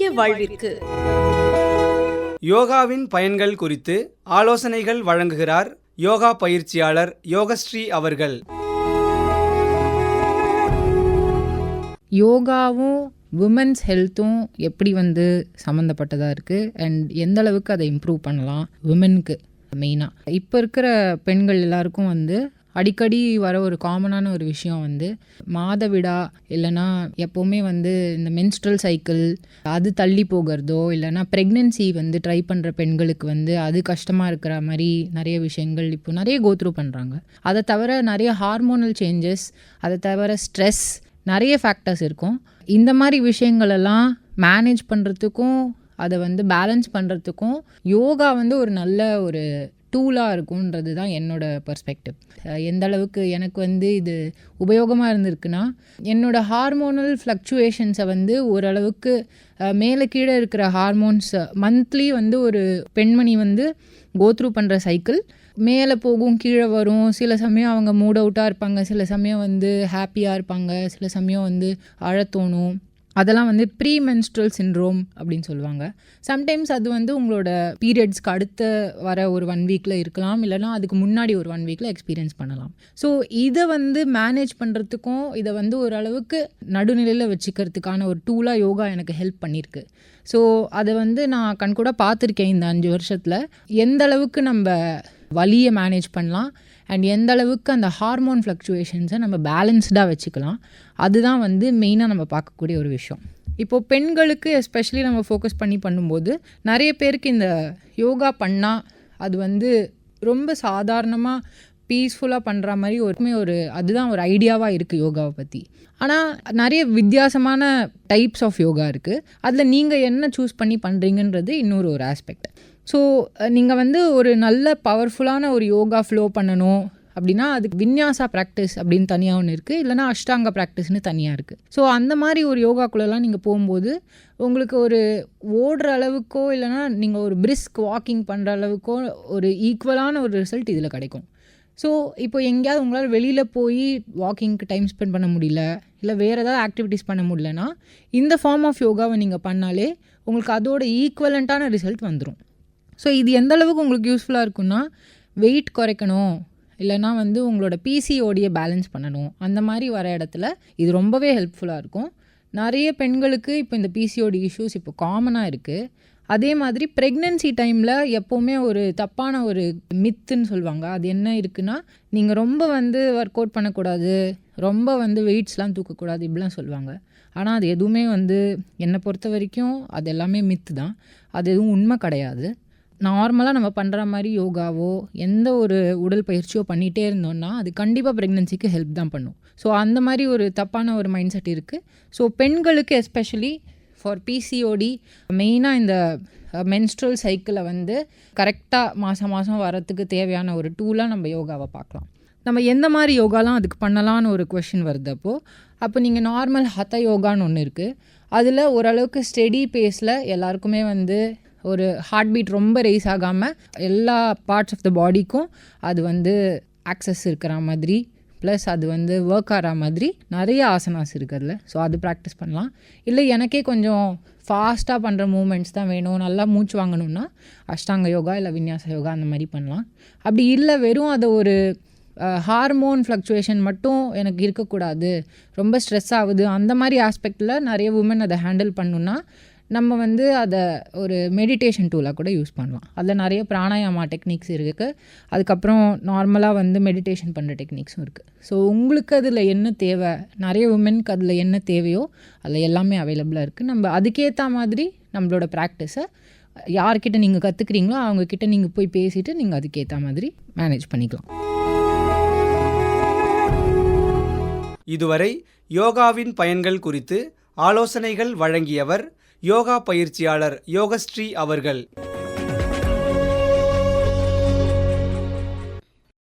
ஆரோக்கிய வாழ்விற்கு. யோகாவின் பயன்கள் குறித்து ஆலோசனைகள் வழங்குகிறார் யோகா பயிற்சியாளர் யோகஸ்ரீ அவர்கள். யோகாவும் உமன்ஸ் ஹெல்த்தும் எப்படி வந்து சம்மந்தப்பட்டதாக இருக்குது அண்ட் எந்த அளவுக்கு அதை இம்ப்ரூவ் பண்ணலாம்? உமனுக்கு மெயினாக இப்போ இருக்கிற பெண்கள் எல்லாருக்கும் வந்து அடிக்கடி வர ஒரு காமனான ஒரு விஷயம் வந்து மாதவிடா இல்லைன்னா எப்போவுமே வந்து இந்த மென்ஸ்ட்ரல் சைக்கிள் அது தள்ளி போகிறதோ இல்லைனா ப்ரெக்னென்சி வந்து ட்ரை பண்ணுற பெண்களுக்கு வந்து அது கஷ்டமாக இருக்கிற மாதிரி நிறைய விஷயங்கள் இப்போ நிறைய கோத்ரூ பண்ணுறாங்க அதை தவிர நிறைய ஹார்மோனல் சேஞ்சஸ் அதை தவிர ஸ்ட்ரெஸ் நிறைய ஃபேக்டர்ஸ் இருக்கும். இந்த மாதிரி விஷயங்களெல்லாம் மேனேஜ் பண்ணுறதுக்கும் அதை வந்து பேலன்ஸ் பண்ணுறதுக்கும் யோகா வந்து ஒரு நல்ல ஒரு டூலாக இருக்குன்றது தான் என்னோடய பர்ஸ்பெக்டிவ் எந்த அளவுக்கு எனக்கு வந்து இது உபயோகமாக இருந்திருக்குன்னா என்னோடய ஹார்மோனல் ஃப்ளக்சுவேஷன்ஸை வந்து ஓரளவுக்கு மேலே கீழே இருக்கிற ஹார்மோன்ஸ் மந்த்லி வந்து ஒரு பெண்மணி வந்து கோத்ரூ பண்ணுற சைக்கிள் மேலே போகும் கீழே வரும். சில சமயம் அவங்க மூட் அவுட்டாக இருப்பாங்க. சில சமயம் வந்து ஹாப்பியாக இருப்பாங்க. சில சமயம் வந்து அழத்தோணும் அதெல்லாம் வந்து ப்ரீ மென்ஸ்ட்ரல் சின்ரோம் அப்படின்னு சொல்லுவாங்க. சம்டைம்ஸ் அது வந்து உங்களோட பீரியட்ஸ்க்கு அடுத்த வர ஒரு ஒன் வீக்கில் இருக்கலாம் இல்லைனா அதுக்கு முன்னாடி ஒரு ஒன் வீக்கில் எக்ஸ்பீரியன்ஸ் பண்ணலாம். ஸோ இதை வந்து மேனேஜ் பண்ணுறதுக்கும் இதை வந்து ஓரளவுக்கு நடுநிலையில் வச்சுக்கிறதுக்கான ஒரு டூலாக யோகா எனக்கு ஹெல்ப் பண்ணியிருக்கு. ஸோ அதை வந்து நான் கண்கூட பார்த்துருக்கேன் இந்த அஞ்சு வருஷத்தில். எந்த அளவுக்கு நம்ம வலியை மேனேஜ் பண்ணலாம் அண்ட் எந்த அளவுக்கு அந்த ஹார்மோன் ஃப்ளக்சுவேஷன்ஸை நம்ம பேலன்ஸ்டாக வச்சுக்கலாம் அதுதான் வந்து மெயினாக நம்ம பார்க்கக்கூடிய ஒரு விஷயம். இப்போது பெண்களுக்கு எஸ்பெஷலி நம்ம ஃபோக்கஸ் பண்ணி பண்ணும்போது நிறைய பேருக்கு இந்த யோகா பண்ணால் அது வந்து ரொம்ப சாதாரணமாக பீஸ்ஃபுல்லாக பண்ணுற மாதிரி ஒருமே ஒரு அதுதான் ஒரு ஐடியாவாக இருக்குது யோகாவை பற்றி ஆனால் நிறைய வித்தியாசமான டைப்ஸ் ஆஃப் யோகா இருக்குது அதில் நீங்கள் என்ன சூஸ் பண்ணி பண்ணுறீங்கன்றது இன்னொரு ஒரு ஆஸ்பெக்ட் ஸோ நீங்கள் வந்து ஒரு நல்ல பவர்ஃபுல்லான ஒரு யோகா ஃப்ளோ பண்ணணும் அப்படின்னா அதுக்கு விந்யாசா ப்ராக்டிஸ் அப்படின்னு தனியாக ஒன்று இருக்குது இல்லைனா அஷ்டாங்க ப்ராக்டிஸ்னு தனியாக இருக்குது ஸோ அந்த மாதிரி ஒரு யோகாக்குள்ளெல்லாம் நீங்கள் போகும்போது உங்களுக்கு ஒரு ஓடுற அளவுக்கோ இல்லைனா நீங்கள் ஒரு பிரிஸ்க் வாக்கிங் பண்ணுற அளவுக்கோ ஒரு ஈக்குவலான ஒரு ரிசல்ட் இதில் கிடைக்கும். ஸோ இப்போ எங்கேயாவது உங்களால் வெளியில் போய் வாக்கிங்க்கு டைம் ஸ்பெண்ட் பண்ண முடியல இல்லை வேறு ஏதாவது ஆக்டிவிட்டீஸ் பண்ண முடியலன்னா இந்த ஃபார்ம் ஆஃப் யோகாவை நீங்கள் பண்ணாலே உங்களுக்கு அதோட ஈக்குவலண்ட்டான ரிசல்ட் வந்துடும் ஸோ இது எந்த அளவுக்கு உங்களுக்கு யூஸ்ஃபுல்லாக இருக்குன்னா வெயிட் குறைக்கணும். இல்லைனா வந்து உங்களோட பிசிஓடியை பேலன்ஸ் பண்ணணும். அந்த மாதிரி வர இடத்துல இது ரொம்பவே ஹெல்ப்ஃபுல்லாக இருக்கும். நிறைய பெண்களுக்கு இப்போ இந்த பிசிஓடி இஷ்யூஸ் இப்போ காமனாக இருக்குது அதே மாதிரி ப்ரெக்னென்சி டைமில் எப்போவுமே ஒரு தப்பான ஒரு மித்துன்னு சொல்லுவாங்க. அது என்ன இருக்குன்னா நீங்கள் ரொம்ப வந்து ஒர்க் அவுட் பண்ணக்கூடாது. ரொம்ப வந்து வெயிட்ஸ்லாம் தூக்கக்கூடாது இப்படிலாம் சொல்லுவாங்க. ஆனால் அது எதுவுமே வந்து என்னை பொறுத்த வரைக்கும் அது எல்லாமே மித்து தான். அது எதுவும் உண்மை கிடையாது. நார்மலாக நம்ம பண்ணுற மாதிரி யோகாவோ எந்த ஒரு உடல் பயிற்சியோ பண்ணிகிட்டே இருந்தோம்னா அது கண்டிப்பாக ப்ரெக்னென்சிக்கு ஹெல்ப் தான் பண்ணும். ஸோ அந்த மாதிரி ஒரு தப்பான ஒரு மைண்ட் செட் இருக்குது ஸோ பெண்களுக்கு எஸ்பெஷலி ஃபார் பிசிஓடி மெயினாக இந்த மென்ஸ்ட்ரல் சைக்கிளை வந்து கரெக்டாக மாதம் மாதம் வரத்துக்கு தேவையான ஒரு டூலாக நம்ம யோகாவை பார்க்கலாம். நம்ம எந்த மாதிரி யோகாலாம் அதுக்கு பண்ணலான்னு ஒரு கொஷின் வருது அப்போது அப்போ நீங்கள் நார்மல் ஹத யோகான்னு ஒன்று இருக்குது அதில் ஓரளவுக்கு ஸ்டெடி பேஸில் எல்லாருக்குமே வந்து ஒரு ஹார்ட் பீட் ரொம்ப ரைஸ் ஆகாமல் எல்லா பார்ட்ஸ் ஆஃப் த பாடிக்கும் அது வந்து ஆக்சஸ் இருக்கிற மாதிரி ப்ளஸ் அது வந்து ஒர்க் ஆகிற மாதிரி நிறைய ஆசனாஸ் இருக்குதுல ஸோ அது ப்ராக்டிஸ் பண்ணலாம். இல்லை எனக்கே கொஞ்சம் ஃபாஸ்ட்டாக பண்ணுற மூமெண்ட்ஸ் தான் வேணும். நல்லா மூச்சு வாங்கணும்னா அஷ்டாங்க யோகா இல்லை விந்யாச யோகா அந்த மாதிரி பண்ணலாம். அப்படி இல்லை வெறும் அதை ஒரு ஹார்மோன் ஃப்ளக்சுவேஷன் மட்டும் எனக்கு இருக்கக்கூடாது. ரொம்ப ஸ்ட்ரெஸ் ஆகுது. அந்த மாதிரி ஆஸ்பெக்டில் நிறைய உமன் அதை ஹேண்டில் பண்ணுன்னா நம்ம வந்து அதை ஒரு மெடிடேஷன் டூலாக கூட யூஸ் பண்ணலாம். அதில் நிறைய பிராணாயாமா டெக்னிக்ஸ் இருக்குது அதுக்கப்புறம் நார்மலாக வந்து மெடிடேஷன் பண்ணுற டெக்னிக்ஸும் இருக்குது ஸோ உங்களுக்கு அதில் என்ன தேவை? நிறைய உமனுக்கு அதில் என்ன தேவையோ அதில் எல்லாமே அவைலபிளாக இருக்குது நம்ம அதுக்கேற்ற மாதிரி நம்மளோட ப்ராக்டிஸை யார்கிட்ட நீங்கள் கற்றுக்குறீங்களோ அவங்கக்கிட்ட நீங்கள் போய் பேசிவிட்டு நீங்கள் அதுக்கேற்ற மாதிரி மேனேஜ் பண்ணிக்கலாம். இதுவரை யோகாவின் பயன்கள் குறித்து ஆலோசனைகள் வழங்கியவர் யோகா பயிற்சியாளர் யோகஸ்ரீ அவர்கள்.